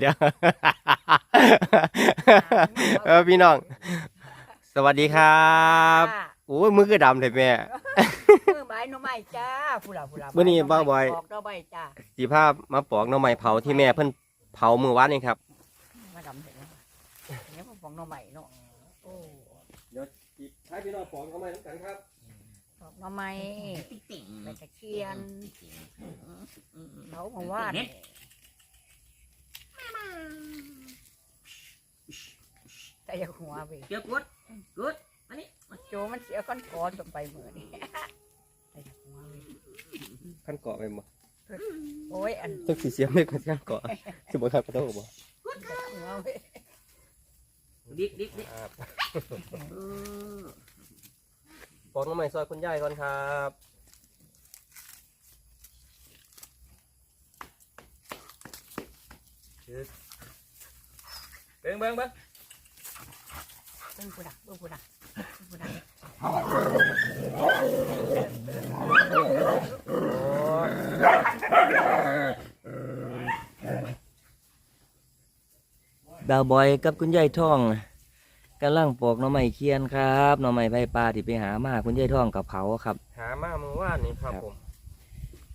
เดี๋ยวเออพี่น้อง สวัสดีครับโอ้ยมือคือดำเลยแม่มือใบหน่อไม้จ้าผู้หลาผู้หลามื้อนี้บ้าบ่อยบอกดอกใบจ้าสีภาพมาปอกหน่อไม้เผาที่แม่เพิ่นเผามือวานนี่ครับมาดำเห็นแล้วเนี่ยผมบอกหน่อไม้เนาะโอ้เดี๋ยวให้พี่น้องปอกหน่อไม้น้ำกันครับบอกหน่อไม้ไปตะเคียนเขาบอกว่าเนี่ย แต่อย่าหัวไปเดี๋ยวกดกดมานี่โจมันเสียก้อนคอนจนไปเหมือนนี่แต่อย่าหัวไปขั้นเกาะไปบ่โอ้ยอันต้องสีเสียมเล็กขั้นเกาะสิบ่ครับกระโดดบ่อย่าหัวไปดิกดิกดิกครับเออปอกหน่อไม้ซอยคุณยายก่อนครับ เบิ่งเบิ่งเบิ่งเบิ่งกูดักเบิ่งกูดักเบิ่งกูดักดาวบอยกับคุณยายท่องกำลังปอกหน่อไม้เคียนครับหน่อไม้ใบปลาที่ไปหามาคุณยายท่องกับเผาครับ หามามือว่านนี่ครับครับผม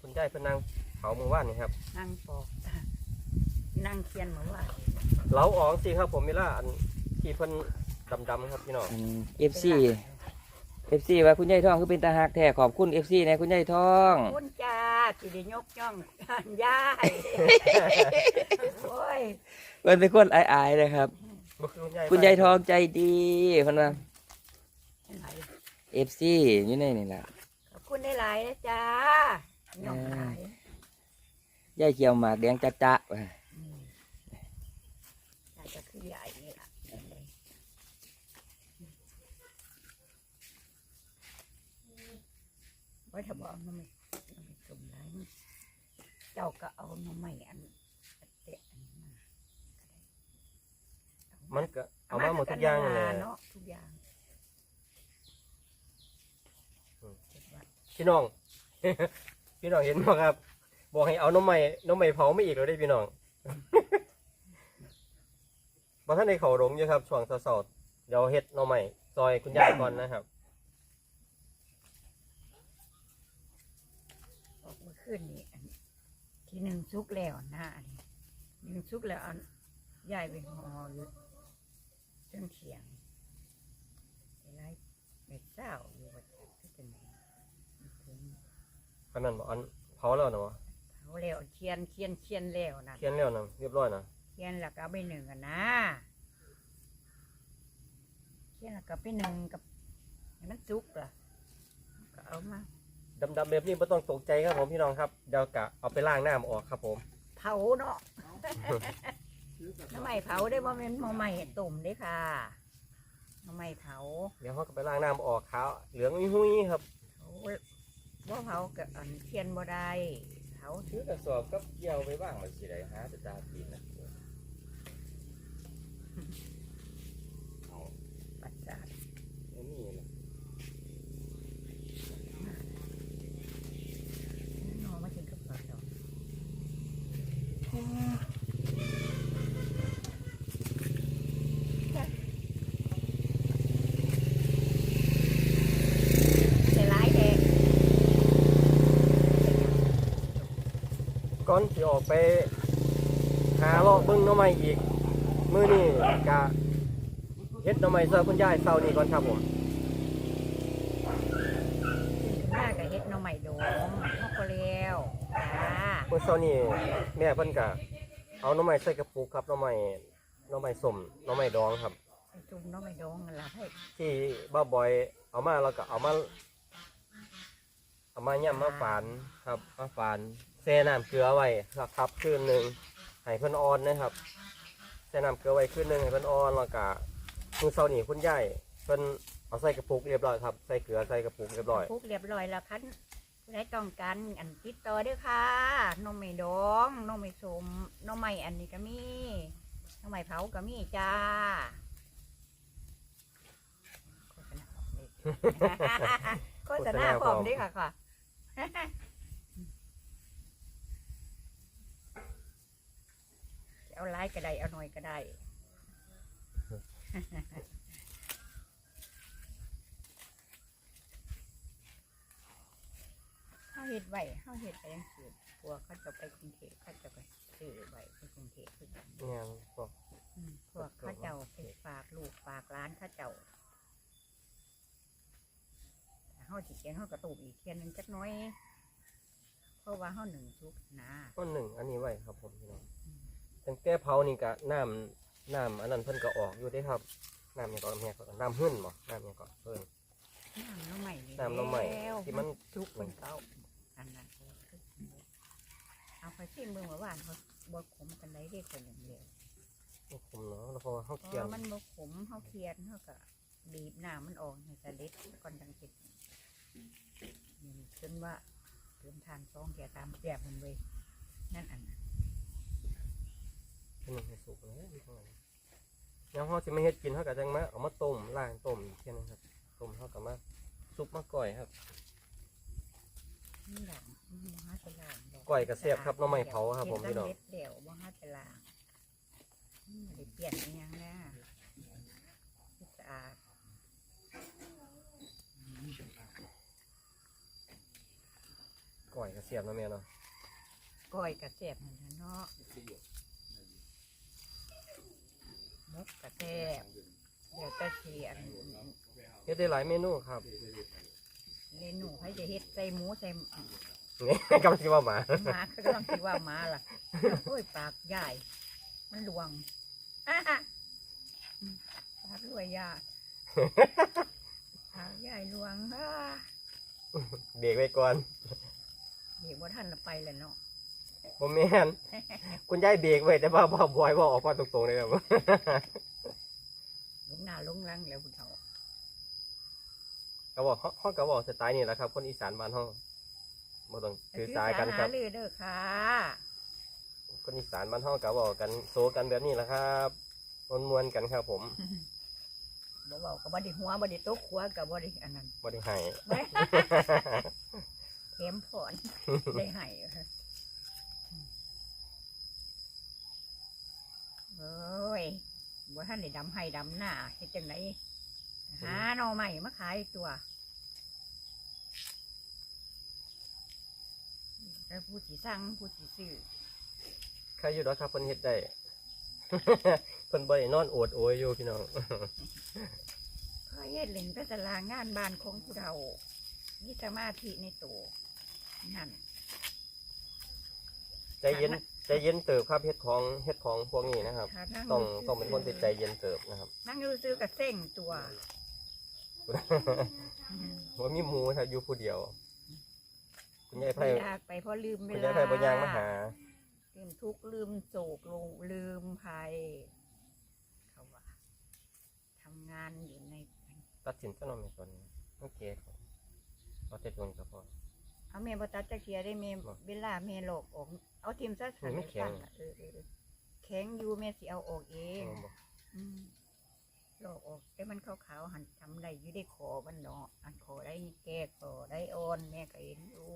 คุณยายเพิ่นนั่งเผามือว่านนี่ครับ นั่งปอก นั่งเคียนเหมือนว่าเหลาออกสิครับผมเวลาอันที่เพิ่นดำๆครับพี่น้องเอฟซีเอฟซีว่าคุณยายท่องคือเป็นตาหักแท้ขอบคุณเอฟซีนะคุณยายท่องคุณจ้าสิได้ยกย่องยายโอ้ยเป็นเป็นคนอายๆนะครับบ่คือคุณยายคุณยายทองใจดีเพันว่าไหนเอฟซีอยู่ในนี่แหละขอบคุณได้หลายๆนะจ้าย่องหลายยายเขียวหมากแดงจะจะว่ะ อืมยายจะคือใหญ่นี่ล่ะ ไว้ถ้าบอกน้ำไม่น้ำไม่สมไรมันเจ้าก็เอาน้ำไม่อันเตะอันนี้มามันก็เอามาหมดทุกอย่างนั่นแหละเนาะทุกอย่างพี่น้อง พี่น้องเห็นบ่ครับ บอกให้เอาน้องใหม่น้องใหม่เผาไม่อีกเลยได้พี่น้องบ่ท่านในเขาหลงอยู่ครับช่วงเสาๆเดี๋ยวเฮ็ดน้องใหม่ซอยคุณยายก่อนนะครับ ออกมาขึ้นนี่อัน ทีหนึ่งซุกแล้วหน้านี่หนึ่งซุกแล้วเอันยายไปห่ออยู่จนเขียงไอ้ไรเม็ดเศร้าอยู่ว่าจะเป็นไงถึงขนาดบ่อันเผาแล้วนะวะเขาแล้วเขียนเขียนเขียนแล้วนะเขียนแล้วนะเรียบร้อยนะเขียนแล้วก็เอาไปหนึ่งกันนะเขียนแล้วก็ไปหนึ่งกับให้มันซุกล่ะก็เอามา ดำๆแบบนี้ไม่ต้องตกใจครับผมพี่น้องครับเดี๋ยวกะเอาไปล้างน้ำออกครับผม เผาเนาะน้ำไม้เผาได้บ่แม่นหม้อไม้ตุ่มเด้ค่ะน้ำไม้เผาเดี๋ยวเขาก็ไปล้างน้ำออกขาวเหลืองหุ้ยๆครับเผาบ่เผากับอันเทียนบ่ได้เผาซื้อกระสอบก็เกี่ยวไปบ้างมันสิได้หาจะตาปีนนะ ปัสสาวะ นี่นะ นอมากินกับปลาดอกใส่ร้ายแท้ ก่อนที่ออกไป หาเลาะเบิ้งหน้องใหม่อีก มื้อนี้กะเฮ็ดหน้องใหม่ซอยคุณยายเศร้านี้ก่อนครับผมหน้ากับเฮ็ดหน้ำใหม่โดมพอกก็แล้วจ้าเมื่อเช้านี้แม่เพิ่นกะเอาหน้องใหม่ใส่กระปุกครับหน้องใหม่หน้องใหม่สมหน้องใหม่ดองครับไปจุ่มหน้ำใหม่โดงกันละให้ที่บ้าบอยเอามาแล้วก็เอามาเอามาย่ำมาฝานครับมาฝาน แช่น้ำเกลือไว้สักครับคืนหนึ่งให้เพิ่นอ่อนนะครับแช่น้ำเกลือไว้คืนหนึ่งให้เพิ่นอ่อนแล้วก็มื้อเช้านี้คุณยายเพิ่นเอาใส่กระปุกเรียบร้อยครับใส่เกลือใส่กระปุกเรียบร้อยพุกเรียบร้อยแล้วคันผู้ใดต้องการอันติดต่อเด้วยค่ะหน้ำใหม่โดงหน้ำใหม่สมหน้ำใหม่อันนี้ก็มีหน้ำใหม่เผาก็มีจ้าโฆษณาออกเลยโฆษณาพร้อมเด้วยค่ะค่ะ เอาเอาหลายก็ได้เอาน้อยก็ได้เขาเฮ็ดไว้เขาเฮ็ดไปยังสืพวกเขาจะไปกรุงเทพเขาจะไปซื้อไว้ไปกรุงเทพคือกันงานพวกอืมพวกเขาเจ้าไปฝากลูกฝากร้านเขาเจ้าเขาสิเขียนเขากระตูกอีกเทียนหนึ่งจักหน้อย เพราะว่าเขาหนึ่งทุกนะ ต้นหนึ่งอันนี้ไว้ครับผมพี่น้อง ตั้งแต่เผานี่ก็น้ำน้ำอันนั้นเพิ่นก็ออกอยู่ได้ครับน้ำเนี่ยก็แม่ก็น้ำหึ่นบ่น้ำเนี่ยก็เพิ่น น้ำน้ำใหม่น้ำน้ำใหม่ที่มัน ทุกคนเก่าอันนั้นเอาไปซิมเบิ่งว่าหวานเขาบดขมกันได้เด็กคนหนึ่งเดียวผมเนาะแล้วพอเขาเพเคียนราะมันบดขมเขาเคียนเขาก็บีบน้ำมันออกให้สะเล็ดก่อนจังสินี่จนว่าเติมทานซองแก่ตามแบบมันเลยนั่นอันนั้น อันนี้ให้สุกแล้วมีเท่าไหร่ยังเขาจะไม่เฮ็ดกินเขาก็จังมาเอามาต้มล้างต้มอีกเช่นนึงครับต้มเขาก็มาซุปมาก่อยครับนี่แหละมหาสลางดก้อยกระเสียบครับหน้ำไม้เผาครับผมพี่น้องเฮ็ดเดี่ยวมหาสลางอืมได้เปลี่ยนอีหยังนะสะอาดก่อยกระเสียบเนาะแม่เนาะก้อยกระเสียบนั่นน่ะเนาะ มกกระเสียบเดี๋ยวจะเสียนเฮ็ดได้หลายเมนูครับเมนูให้จะเฮ็ดใส่หมูใส่นี่กำลังสิว่าหมาหมาก็กำลังคิดว่าหมาล่ะโอ้ยปากใหญ่มันหลวงอะอะอืมปากรวยยากปากใหญ่หลวงอ่าเบรกไว้ก่อนเดี๋ยวว่าท่านละไปแล้วเนาะ ผมแม่นคุณยายเบรกไว้แต่ว่าบ่บอยบ่ออกมาตรงๆเลยครับลงหน้าลงหลังแล้วคุณเฒ่าก็บอกเขาเขาก็บอกสไตล์นี่แหละครับ คนอีสานบ้านเฮาบ่ต้องถือสายกันครับหาลือเด้อค่ะ คนอีสานบ้านเฮาก็บอกกันโซกันแบบนี้แหละครับมวนๆกันครับผมบ่เว้าก็บ่ได้หัวบ่ได้ตกหัวก็บ่ได้อันนั้นบ่ได้ให้แหม่เข็มผอนได้ให้เอ้ย บ่ท่านได้ดำให้ดำหน้าเฮ็ดจังไดหาหน่อใหม่มาขายตัวแล้วผู้สิสั่งผู้สิซื้อใครอยู่ดอกครับเพิ่นเฮ็ดได้ เพิ่นบ่ได้นอนโอดโอยอยู่พี่น้องก็เฮ็ดเล่นไปตารางงานบ้านของผู้เฒ่ามีสมาธิในตัวนั่นใจเย็น ใจเย็นเติบครับเฮ็ดของเฮ็ดของพวกนี้นะครับถ้านั่งต้องซื่ๆต้องเป็นคนที่ใจเย็นเติบนะครับ นั่งรู้ซื้อกับเส้งตัว ว่ามีหมูครับอยู่ผู้เดียว คุณยายไพไม่อยากไปเพราะลืมเวคุณลายายไพบ่ยางมาหา ลืมทุกข์ลืมโศกลงลืมภัยเขาว่าทำงานอยู่ในตัดสินซะหน่อยแม่ตอนนี้โอเคครับเอาแต่ตรงก็พอ เอาเมบตัดตะเกียได้เมบ่เวลาเมโลกออก เอาทีมซะมันไม่แข็งเออเออเออแข็งอยู่เมสิเอาออกเองเอาบ่อืมโลกออกแต่มันขาวๆหันทำได้อยู่ได้ขอมันเนาะอันขอได้แก้ขอได้อ่อนแม่ก็เห็นอยู่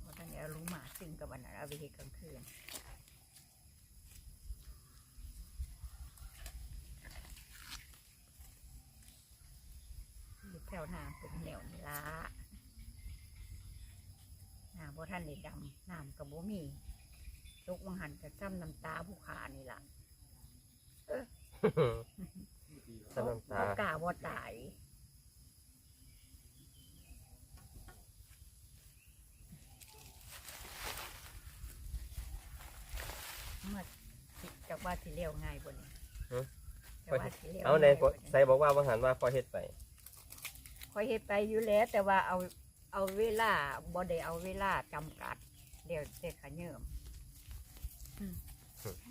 เพราะท่านเอารู้หมาซึ่งกับวันนั้นเอาไปเห็ดกลางคืนอยู่แถว หน้าเป็นแนวนี่ละหน้าบ่ท่านได้ดำน้ำกับบ่มีตกวังหันกับซ้ำน้ำตาผู้ขานี่ล่ะสน้ำตาบ่กล้าบ่ตายมาคิดจากว่าสิเลี้ยวง่ายบ่นี่จากว่าสิลี้ยวเอาไหนง่ยก็บ่นี่ ใส่บอกว่าบางหันว่าพอเฮ็ดไป คอยเฮ็ดไปอยู่แล้ว แต่ว่าเอาเอาเวลาบ่ได้เอาเวลาจำกัด เดี๋ยวเด็กขะเยิมอืม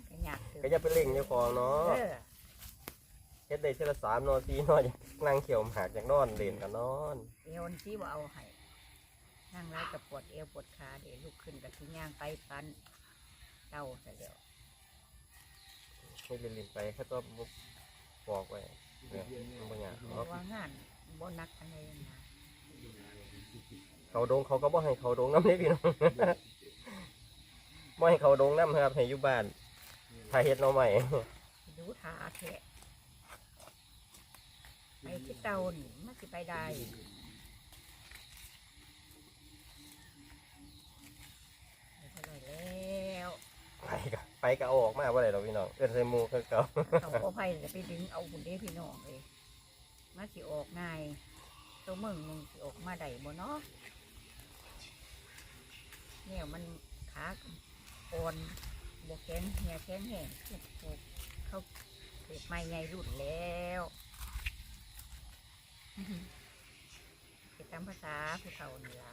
ก็ยากเกินก็อย่าไปเล่งเจ้าของเนาะเออเฮ็ดได้เทอละสามนอนสี่นอนอยากนั่งเขียวหมากอยากนอนเล่นกันนอนเอวมันที่ว่าเอาให้นั่งแล้วกับปวดเอวปวดขาเดี๋ยวลุกขึ้นกับที่ย่างไปปันเต้าซะเดี๋ยวไม่เล่นเล่นไปแค่ตัวบอกไว้เนี่ยมันบ่ยากเพเนาะราะว่างาน บ่หนักอะไรนะเขาดงเขาก็บ่ให้เขาดงน้ำเด้พี่น้อง บ่ให้เขาดงน้ำครับให้อยู่บ้านถ้าเฮ็ดหน่อใหม่ ดูทาแทะไปที่เตานี่มันสิไปได้ไปเท่าไหร่แล้วไปก็ไปก็เอาออกมาบ่ได้ดอกพี่น้อง เอื้อนใส่หมูคือเก่าเอาเอาไปแล้วไปดึงเอาหุ่นเด้พี่น้องเลย มาสิออกง่ายตัวมึงมึงสิออกมาได้บ่เนาะเนี่ยมันขาอ่อนบวแขนเหี่ยแขนแห้งปลูกเขาเก็บไม่ใหญ่รุ่นแล้วอื้อหือเป็นตามภาษาผู้เฒ่านี่ละ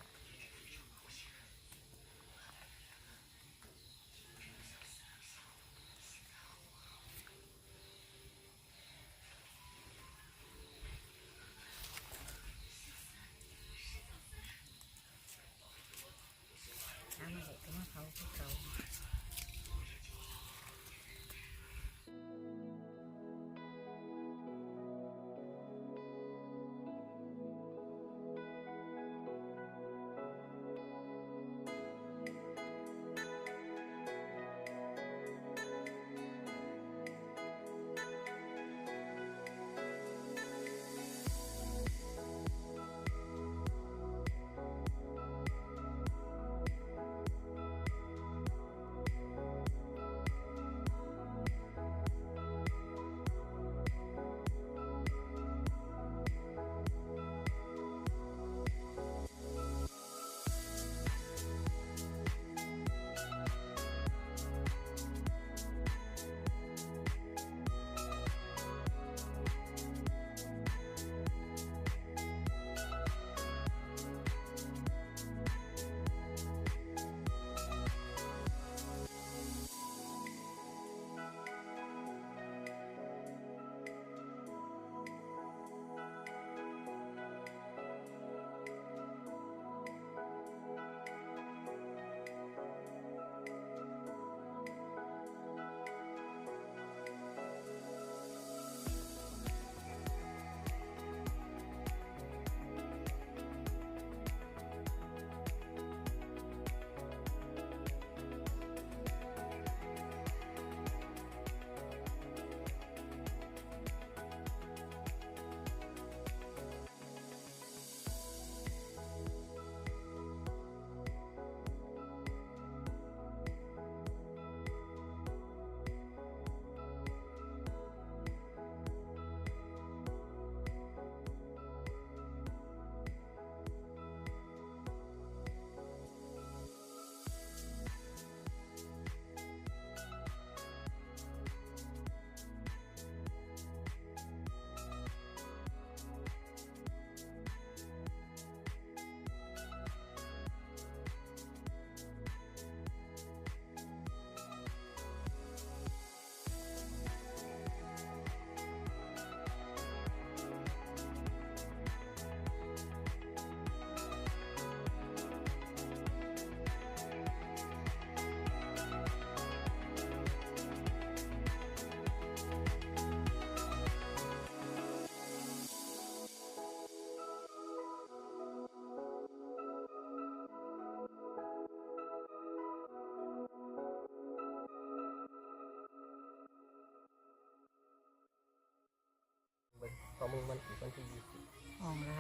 ต่อมึงมันอีกวันที่ยี่สิบห้องไร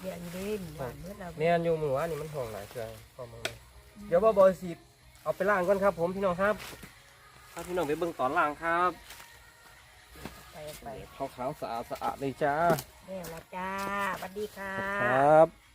เดี๋ยวอยู่เด่นอย่างเมื่อเราแม่นอยู่หมู่ว่านี่มันห้องหลายเครื่องต่อมึงเลยเดี๋ยวบ่บอยสิเอาไปล้างก่อนครับ ผมพี่น้องครับพาพี่น้องไปเบิ่งตอนล้างครับไปไปขาวขาวๆสะอาดสะอาดเลยจ้าเร็วละจ้าสวัสดีค่ะ ครับ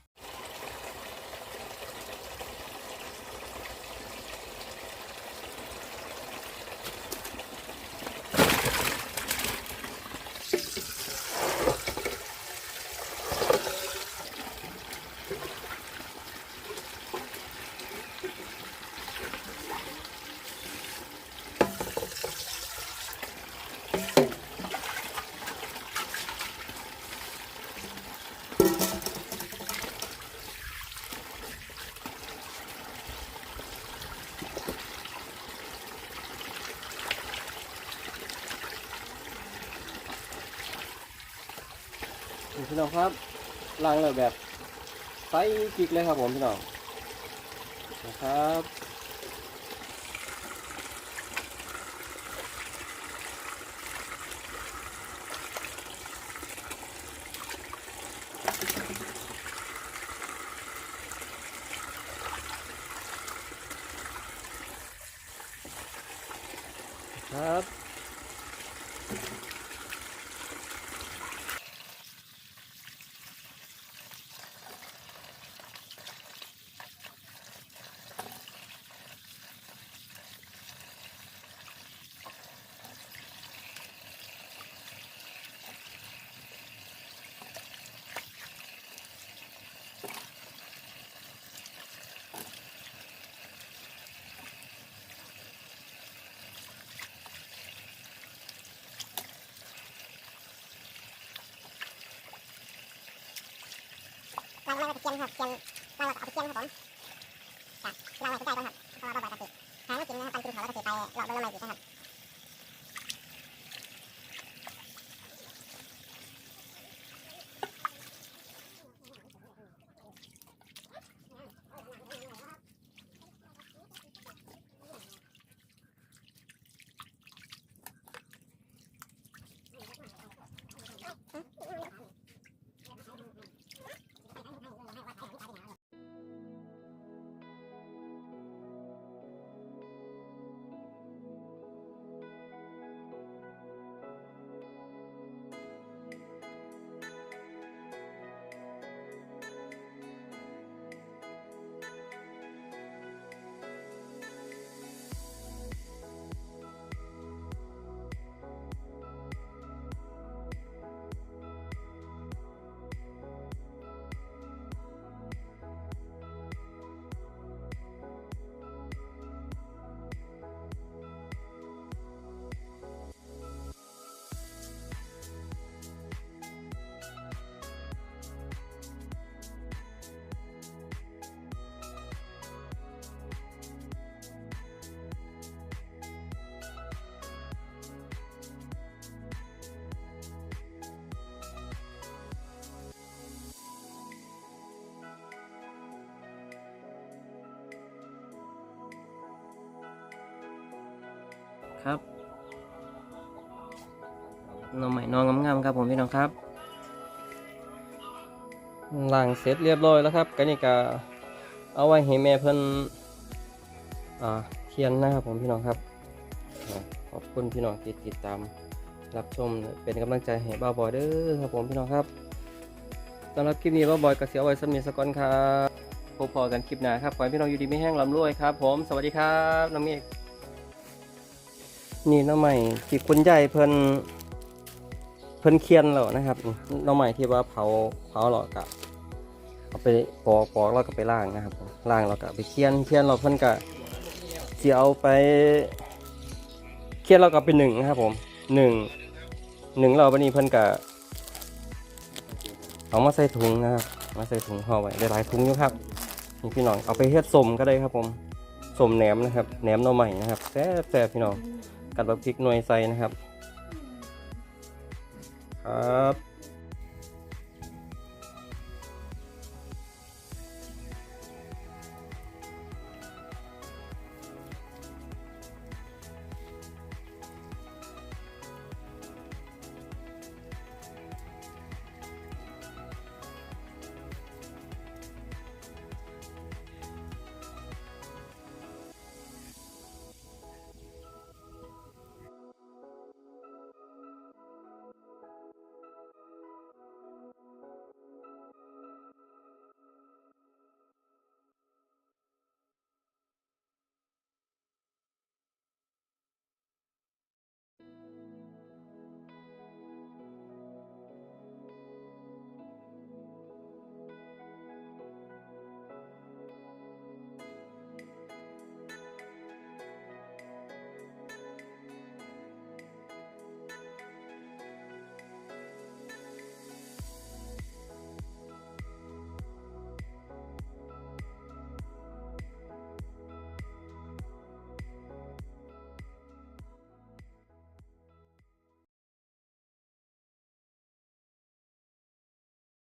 น้องครับล้างแล้วแบบไซส์จิกเลยครับผมพี่น้องนะครับ เราเราตะเกียงครับเกียงเราเอาไปเกียงครับผมจ้ะเราไว้ใกล้ๆก่อนครับเพราะว่าบ่อยๆกระติหาไม่กินนะครับตอนกินเขาแล้วกระไปหลอกโดนละไม้อีกนะครับ ครับน้องใหม่นองงามๆครับผมพี่น้องครับล้างเสร็จเรียบร้อยแล้วครับก็นี่ก็เอาไว้ให้แม่เพิ่นอ่าเขียนนะครับผมพี่น้องครับ ขอบคุณพี่น้องที่ติดตามรับชมเป็นกำลังใจให้บ้าบอยเด้อครับผมพี่น้องครับสำหรับคลิปนี้บ้าบอยก็เสียไว้สำเนีสกอนครับพบพอกันคลิปหน้าครับขอให้พี่น้องอยู่ดีไม่แห้งลำรวยครับ ผมสวัสดีครับน้องเมฆ นี่น้องใหม่ที่คุณใหญ่เพิ่นเพิ่นเคียนแล้วนะครับน้องใหม่ที่ว่าเผาเผาหรอกะเอาไปปอกปอกแล้วก็ไปล่างนะครับล่างแล้วก็ไปเคียนเคียนเราเพิ่นก็สิเอาไปเคียนเราก็เอาไปหนึ่งนะครับ ผมหนึ่งหนึ่งเราวันนี้เพิ่นก็เอามาใส่ถุงนะครับมาใส่ถุงห่อไว้ได้หลายถุงอยู่ครับนี่พี่น้องเอาไปเฮ็ดสมก็ได้ครับ ผมสมแหนมนะครับแหนมหน่อใหม่นะครับแซ่บแซ่บพี่น้อง กัดบบพริกหน่วยใส่นะครับ ครับ